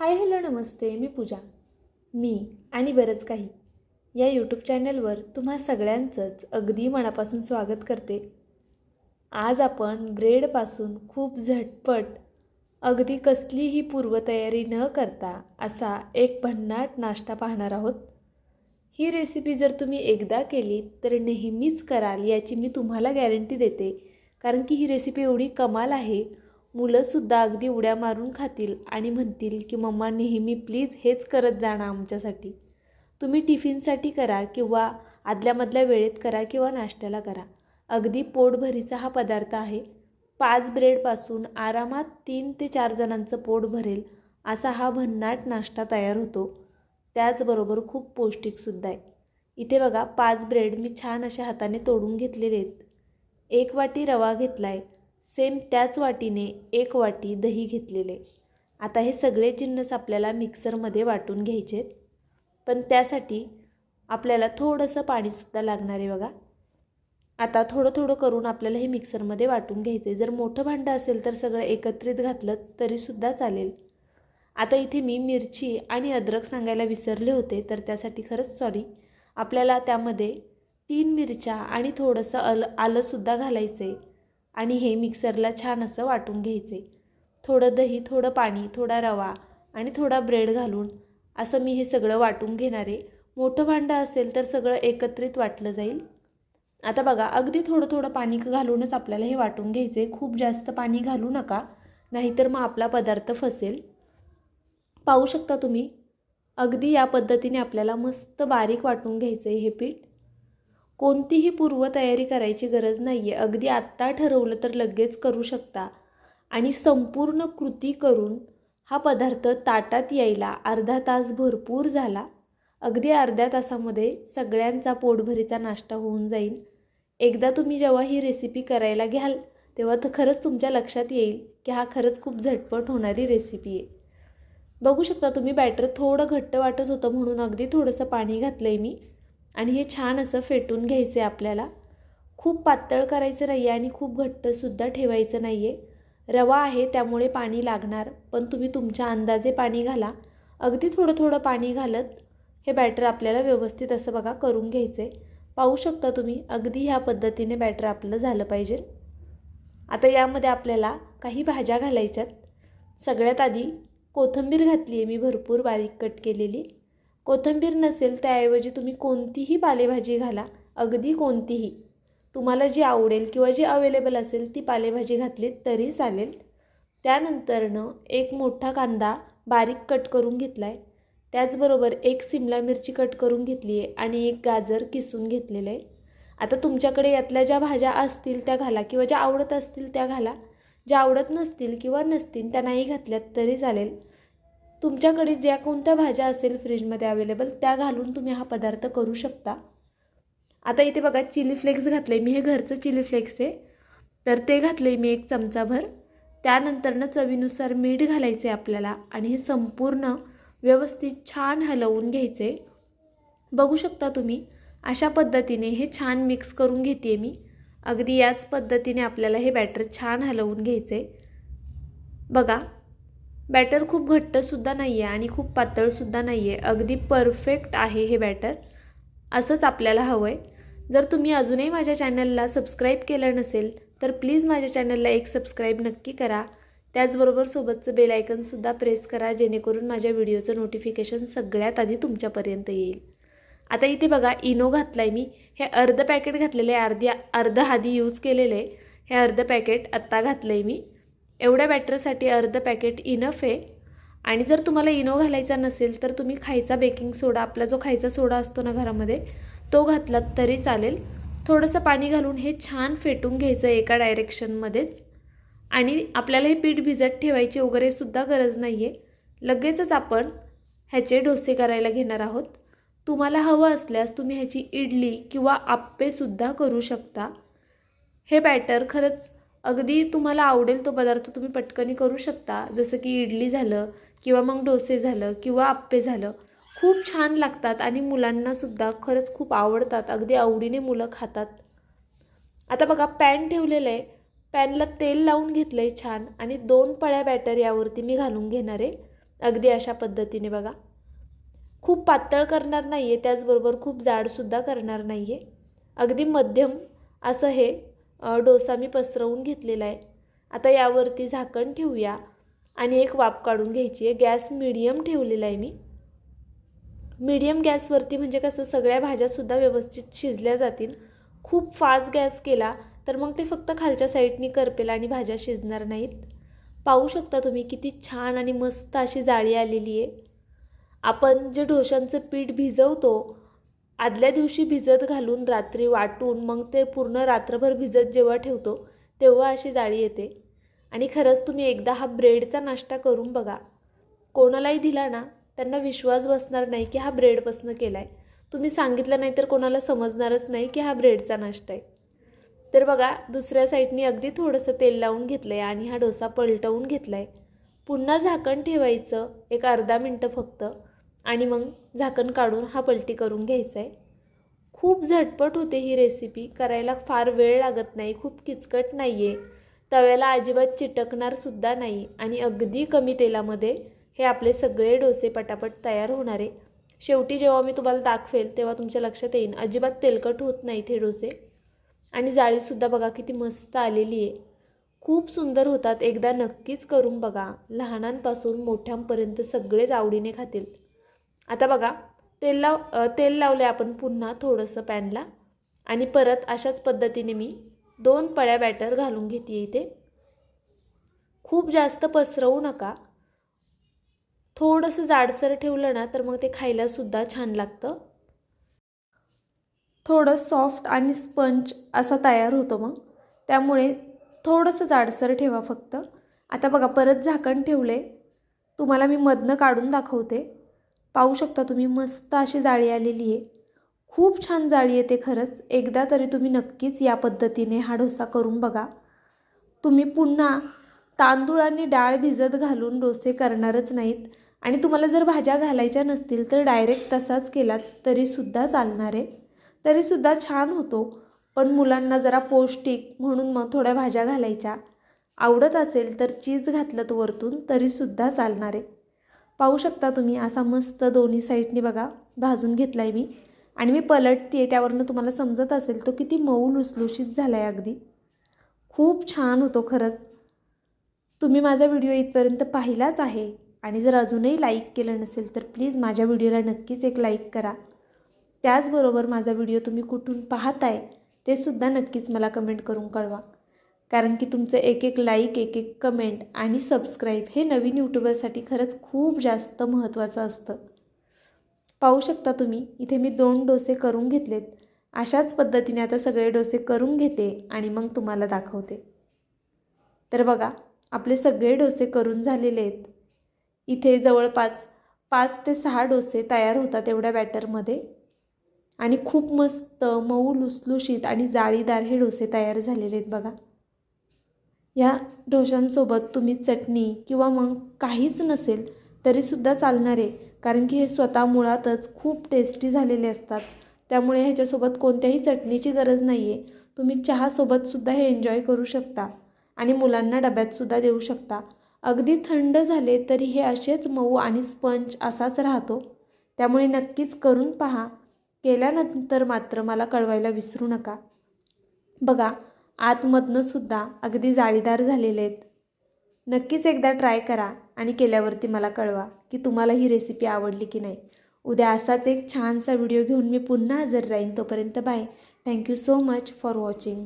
Hi hello नमस्ते मी पूजा. मी आणि बरंच काही. या यूट्यूब चॅनलवर तुम्हा सगळ्यांचंच अगदी मनापासून स्वागत करते. आज आपण ब्रेडपासून खूप झटपट अगदी कसलीही पूर्वतयारी न करता असा एक भन्नाट नाश्ता पाहणार आहोत. ही रेसिपी जर तुम्ही एकदा केली तर नेहमीच कराल याची मी तुम्हाला गॅरंटी देते. कारण की ही रेसिपी एवढी कमाल आहे मुलंसुद्धा अगदी उड्या मारून खातील आणि म्हणतील की मम्मा नेहमी प्लीज हेच करत जाणं आमच्यासाठी. तुम्ही टिफिनसाठी करा किंवा आदल्यामधल्या वेळेत करा किंवा नाश्त्याला करा. अगदी पोटभरीचा हा पदार्थ आहे. पाच ब्रेडपासून आरामात तीन ते चार जणांचं पोट भरेल असा हा भन्नाट नाश्ता तयार होतो. त्याचबरोबर खूप पौष्टिकसुद्धा आहे. इथे बघा पाच ब्रेड मी छान अशा हाताने तोडून घेतलेले आहेत. एक वाटी रवा घेतला आहे सेम त्याच वाटीने एक वाटी दही घेतलेले. आता हे सगळे जिन्नस आपल्याला मिक्सरमध्ये वाटून घ्यायचे आहेत पण त्यासाठी आपल्याला थोडंसं पाणीसुद्धा लागणार आहे बघा. आता थोडं थोडं करून आपल्याला हे मिक्सरमध्ये वाटून घ्यायचं आहे जर मोठं भांडं असेल तर सगळं एकत्रित घातलं तरीसुद्धा चालेल. आता इथे मी मिरची आणि अद्रक सांगायला विसरले होते तर त्यासाठी खरंच सॉरी आपल्याला त्यामध्ये तीन मिरच्या आणि थोडंसं अल आलंसुद्धा घालायचं आहे आणि हे मिक्सरला छान असं वाटून घ्यायचे. थोडं दही थोडं पाणी थोडा रवा आणि थोडा ब्रेड घालून असं मी हे सगळं वाटून घेणार आहे. मोठं भांडं असेल तर सगळं एकत्रित वाटलं जाईल. आता बघा अगदी थोडं थोडं पाणी घालूनच आपल्याला हे वाटून घ्यायचं. आहे खूप जास्त पाणी घालू नका नाहीतर मग आपला पदार्थ फसेल. पाहू शकता तुम्ही अगदी या पद्धतीने आपल्याला मस्त बारीक वाटून घ्यायचं आहे हे पीठ. कोणतीही पूर्वतयारी करायची गरज नाही आहे अगदी आत्ता ठरवलं तर लगेच करू शकता. आणि संपूर्ण कृती करून हा पदार्थ ताटात यायला अर्धा तास भरपूर झाला. अगदी अर्ध्या तासामध्ये सगळ्यांचा पोटभरीचा नाश्ता होऊन जाईल. एकदा तुम्ही जेव्हा ही रेसिपी करायला घ्याल तेव्हा तर खरंच तुमच्या लक्षात येईल की हा खरंच खूप झटपट होणारी रेसिपी आहे. बघू शकता तुम्ही बॅटर थोडं घट्ट वाटत होतं म्हणून अगदी थोडंसं पाणी घातलं आहे मी. आणि हे छान असं फेटून घ्यायचं आहे आपल्याला. खूप पातळ करायचं नाही आहे आणि खूप घट्टसुद्धा ठेवायचं नाही आहे रवा आहे त्यामुळे पाणी लागणार. पण तुम्ही तुमच्या अंदाजे पाणी घाला. अगदी थोडं थोडं पाणी घालत हे बॅटर आपल्याला व्यवस्थित असं बघा करून घ्यायचं आहे पाहू शकता तुम्ही अगदी ह्या पद्धतीने बॅटर आपलं झालं पाहिजे. आता यामध्ये आपल्याला काही भाज्या घालायच्यात. सगळ्यात आधी कोथिंबीर घातली आहे मी भरपूर बारीक कट केलेली. कोथिंबीर नसेल त्याऐवजी तुम्ही कोणतीही पालेभाजी घाला अगदी कोणतीही. तुम्हाला जी आवडेल किंवा जी अवेलेबल असेल ती पालेभाजी घातली तरी चालेल. त्यानंतरनं एक मोठा कांदा बारीक कट करून घेतला आहे त्याचबरोबर एक सिमला मिरची कट करून घेतली आहे आणि एक गाजर किसून घेतलेलं आहे. आता तुमच्याकडे यातल्या ज्या भाज्या असतील त्या घाला किंवा ज्या आवडत असतील त्या घाला. ज्या आवडत नसतील किंवा नसतील त्या नाही घातल्यात तरी चालेल. तुमच्याकडे ज्या कोणत्या भाज्या असेल फ्रीजमध्ये अवेलेबल त्या घालून तुम्ही हा पदार्थ करू शकता. आता इथे बघा चिली फ्लेक्स घातलं आहे मी हे घरचं चिली फ्लेक्स आहे. तर ते घातलं आहे मी एक चमचाभर. त्यानंतरनं चवीनुसार मीठ घालायचं आहे आपल्याला आणि हे संपूर्ण व्यवस्थित छान हलवून घ्यायचं आहे बघू शकता तुम्ही अशा पद्धतीने हे छान मिक्स करून घेते मी. अगदी याच पद्धतीने आपल्याला हे बॅटर छान हलवून घ्यायचं आहे बघा बॅटर खूप घट्टसुद्धा नाही आहे आणि खूप पातळसुद्धा नाही आहे अगदी परफेक्ट आहे हे बॅटर. असंच आपल्याला हवं आहे जर तुम्ही अजूनही माझ्या चॅनलला सबस्क्राईब केलं नसेल तर प्लीज माझ्या चॅनलला एक सबस्क्राईब नक्की करा. त्याचबरोबर सोबतचं बेल आयकनसुद्धा प्रेस करा जेणेकरून माझ्या व्हिडिओचं नोटिफिकेशन सगळ्यात आधी तुमच्यापर्यंत येईल. आता इथे बघा इनो घातला आहे मी. हे अर्ध पॅकेट घातलेलं आहे. अर्धी अर्ध आधी यूज केलेलं आहे. हे अर्ध पॅकेट आत्ता घातलं आहे मी. एवढ्या बॅटरसाठी अर्ध पॅकेट इनफ आहे. आणि जर तुम्हाला इनो घालायचा नसेल तर तुम्ही खायचा बेकिंग सोडा आपला जो खायचा सोडा असतो ना घरामध्ये तो घातलात तरी चालेल. थोडंसं पाणी घालून हे छान फेटून घ्यायचं एका डायरेक्शनमध्येच. आणि आपल्याला हे पीठ भिजत ठेवायची वगैरे सुद्धा गरज नाही आहे लगेचच आपण ह्याचे डोसे करायला घेणार आहोत. तुम्हाला हवं असल्यास तुम्ही ह्याची इडली किंवा आप्पेसुद्धा करू शकता. हे बॅटर खरंच अगदी तुम्हाला आवडेल तो पदार्थ तुम्ही पटकनी करू शकता. जसं की इडली झालं किंवा मग डोसे झालं किंवा आप्पे झालं. खूप छान लागतात आणि मुलांनासुद्धा खरंच खूप आवडतात. अगदी आवडीने मुलं खातात. आता बघा पॅन ठेवलेलं आहे. पॅनला तेल लावून घेतलं आहे छान आणि दोन पळ्या बॅटर यावरती मी घालून घेणार आहे. अगदी अशा पद्धतीने बघा. खूप पातळ करणार नाही आहे त्याचबरोबर खूप जाडसुद्धा करणार नाही आहे अगदी मध्यम असं हे डोसा मी पसरवून घेतलेला आहे. आता यावरती झाकण ठेवूया. आणि एक वाफ काढून घ्यायची आहे. गॅस मिडियम ठेवलेला आहे मी. मीडियम गॅसवरती म्हणजे कसं सगळ्या भाज्यासुद्धा व्यवस्थित शिजल्या जातील. खूप फास्ट गॅस केला तर मग ते फक्त खालच्या साईडनी करपेला आणि भाज्या शिजणार नाहीत. पाहू शकता तुम्ही किती छान आणि मस्त अशी जाळी आलेली आहे. आपण जे डोशांचं पीठ भिजवतो आदल्या दिवशी भिजत घालून रात्री वाटून मग ते पूर्ण रात्रभर भिजत जेव्हा ठेवतो तेव्हा अशी जाळी येते. आणि खरंच तुम्ही एकदा हा ब्रेडचा नाश्ता करून बघा. कोणालाही दिला ना त्यांना विश्वास बसणार नाही की हा ब्रेडपासनं केला आहे तुम्ही सांगितलं नाही तर कोणाला समजणारच नाही की हा ब्रेडचा नाश्ता आहे. तर बघा दुसऱ्या साईडनी अगदी थोडंसं तेल लावून घेतलं आहे आणि हा डोसा पलटवून घेतला आहे पुन्हा झाकण ठेवायचं एक अर्धा मिनटं फक्त. आणि मग झाकण काढून हा पलटी करून घ्यायचा आहे खूप झटपट होते ही रेसिपी करायला फार वेळ लागत नाही खूप किचकट नाही आहे तव्याला अजिबात चिटकणारसुद्धा नाही आणि अगदी कमी तेलामध्ये हे आपले सगळे डोसे पटापट तयार होणारे. शेवटी जेव्हा मी तुम्हाला दाखवेल तेव्हा तुमच्या लक्षात येईल अजिबात तेलकट होत नाहीत हे डोसे. आणि जाळीसुद्धा बघा किती मस्त आलेली आहे खूप सुंदर होतात एकदा नक्कीच करून बघा. लहानांपासून मोठ्यांपर्यंत सगळेच आवडीने खातील. आता बघा तेल लाव तेल लावले आपण पुन्हा थोडंसं पॅनला. आणि परत अशाच पद्धतीने मी दोन पळ्या बॅटर घालून घेते इथे. खूप जास्त पसरवू नका. थोडंसं जाडसर ठेवलं ना तर मग ते खायलासुद्धा छान लागतं. थोडं सॉफ्ट आणि स्पंज असा तयार होतो मग. त्यामुळे थोडंसं जाडसर ठेवा फक्त. आता बघा परत झाकण ठेवले तुम्हाला मी मधनं काढून दाखवते. पाहू शकता तुम्ही मस्त अशी जाळी आलेली आहे. खूप छान जाळी येते खरंच. एकदा तरी तुम्ही नक्कीच या पद्धतीने हा डोसा करून बघा. तुम्ही पुन्हा तांदूळ आणि डाळ भिजत घालून डोसे करणारच नाहीत. आणि तुम्हाला जर भाज्या घालायच्या नसतील तर डायरेक्ट तसाच केलात तरीसुद्धा चालणार आहे. तरीसुद्धा छान होतो. पण मुलांना जरा पौष्टिक म्हणून मग थोड्या भाज्या घालायच्या. आवडत असेल तर चीज घातलं वरतून तरीसुद्धा चालणार आहे. पाहू शकता तुम्ही असा मस्त दोन्ही साईडनी बघा भाजून घेतला आहे मी. आणि मी पलटते आहे त्यावरनं तुम्हाला समजत असेल तो किती मऊ लुसलुशीत झाला आहे अगदी. खूप छान होतो खरंच. तुम्ही माझा व्हिडिओ इथपर्यंत पाहिलाच आहे आणि जर अजूनही लाईक केलं नसेल तर प्लीज माझ्या व्हिडिओला नक्कीच एक लाईक करा. त्याचबरोबर माझा व्हिडिओ तुम्ही कुठून पाहताय ते सुद्धा नक्कीच मला कमेंट करून कळवा. कारण की तुमचं एक एक लाईक एक एक कमेंट आणि सबस्क्राईब हे नवीन यूट्यूबरसाठी खरंच खूप जास्त महत्त्वाचं असतं. पाहू शकता तुम्ही इथे मी दोन डोसे करून घेतलेत. अशाच पद्धतीने आता सगळे डोसे करून घेते आणि मग तुम्हाला दाखवते. तर बघा आपले सगळे डोसे करून झालेले आहेत. इथे जवळपास पाच ते सहा डोसे तयार होतात एवढ्या बॅटरमध्ये. आणि खूप मस्त मऊ लुसलुशीत आणि जाळीदार हे डोसे तयार झालेले आहेत बघा. या डोशांसोबत तुम्ही चटणी किंवा मग काहीच नसेल तरीसुद्धा चालणार आहे. कारण की हे स्वतः मुळातच खूप टेस्टी झालेले असतात. त्यामुळे ह्याच्यासोबत कोणत्याही चटणीची गरज नाही आहे तुम्ही चहासोबतसुद्धा हे एन्जॉय करू शकता. आणि मुलांना डब्यातसुद्धा देऊ शकता. अगदी थंड झाले तरी हे असेच मऊ आणि स्पंज असाच राहतो. त्यामुळे नक्कीच करून पहा. केल्यानंतर मात्र मला कळवायला विसरू नका. बघा आतमधनं सुद्धा अगदी जाळीदार झालेले आहेत. नक्कीच एकदा ट्राय करा आणि केल्यावरती मला कळवा की तुम्हाला ही रेसिपी आवडली की नाही. उद्या असाच एक छानसा व्हिडिओ घेऊन मी पुन्हा हजर राहीन तोपर्यंत bye. Thank you so much for watching